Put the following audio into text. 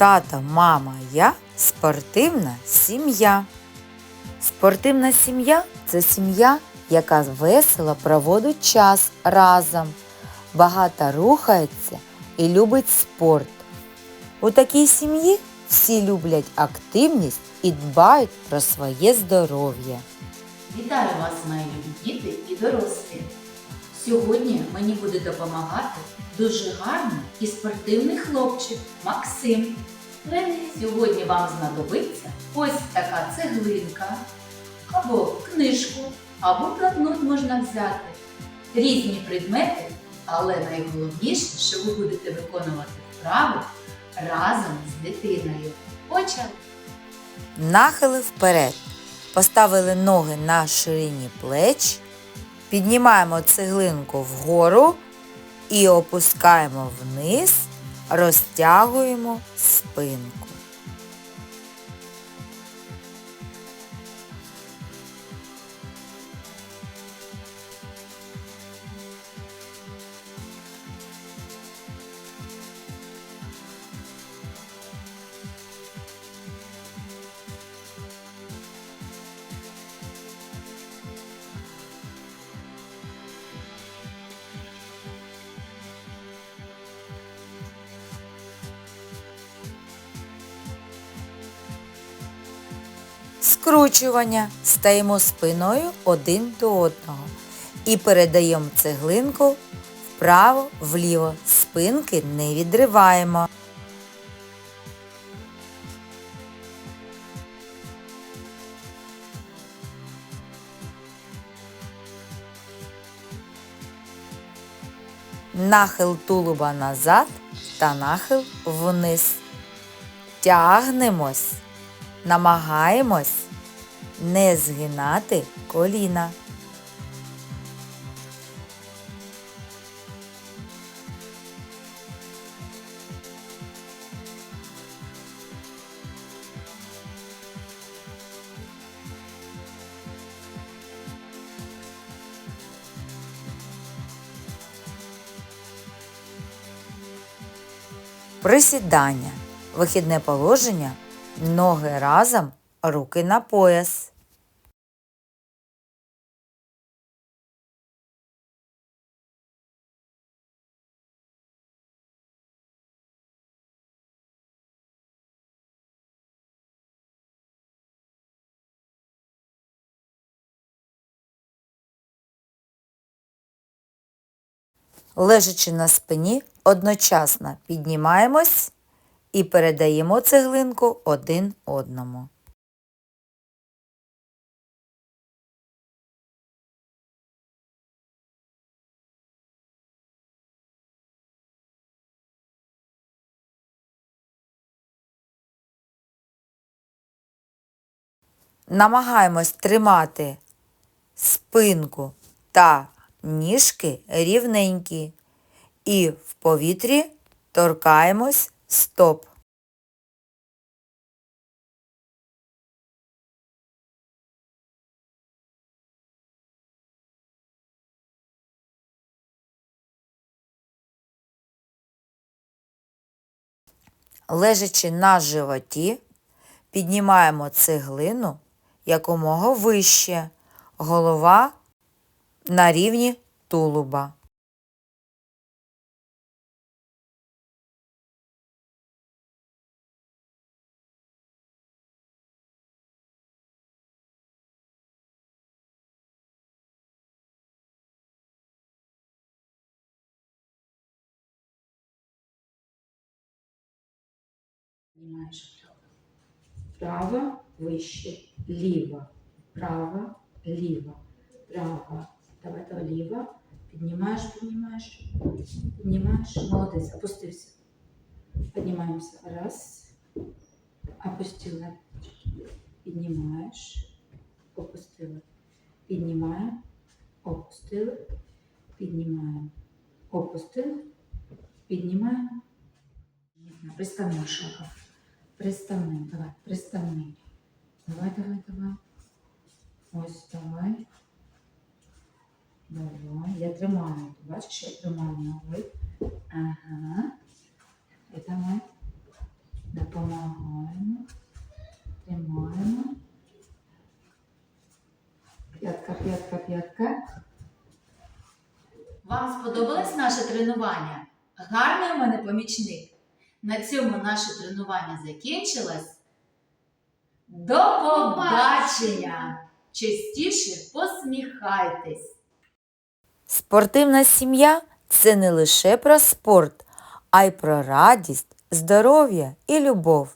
Тато, мама, я спортивна сім'я. Спортивна сім'я це сім'я, яка весело проводить час разом, багато рухається і любить спорт. У такій сім'ї всі люблять активність і дбають про своє здоров'я. Вітаю вас, мої діти і дорослі. Сьогодні мені буде допомагати дуже гарний і спортивний хлопчик Максим. Сьогодні вам знадобиться ось така цеглинка, або книжку, або блокнот можна взяти. Різні предмети, але найголовніше, що ви будете виконувати вправи разом з дитиною. Почали! Нахили вперед. Поставили ноги на ширині плеч, піднімаємо цеглинку вгору і опускаємо вниз, розтягуємо спинку. Скручування. Стаємо спиною один до одного і передаємо цеглинку вправо, вліво. Спинки не відриваємо. Нахил тулуба назад та нахил вниз. Тягнемось. Намагаємось не згинати коліна. Присідання. Вихідне положення. Ноги разом, руки на пояс. Лежачи на спині, одночасно піднімаємось і передаємо цеглинку один одному. Намагаємось тримати спинку та ніжки рівненькі і в повітрі торкаємось стоп. Лежачи на животі, піднімаємо цеглину якомога вище, голова на рівні тулуба. Право, вище, ліво, право, ліво, право. Давай, давай, ліво. Піднімаєш, піднімаєш, піднімаєш. Молодець, опустився. Піднімаємося. Раз. Опустили. Піднімаєш. Опустили. Піднімаємо. Опустили. Піднімаємо. Опустили. Піднімаємо. Приставний шагом. Приставний, давай, приставний. Давай, давай, давай. Ось, давай. Давай, я тримаю. Бачиш, я тримаю ноги. Ага. І давай допомагаємо. Тримаємо. П'ятка, п'ятка, п'ятка. Вам сподобалось наше тренування? Гарний у мене помічник. На цьому наше тренування закінчилось. До побачення! Частіше посміхайтесь! Спортивна сім'я це не лише про спорт, а й про радість, здоров'я і любов.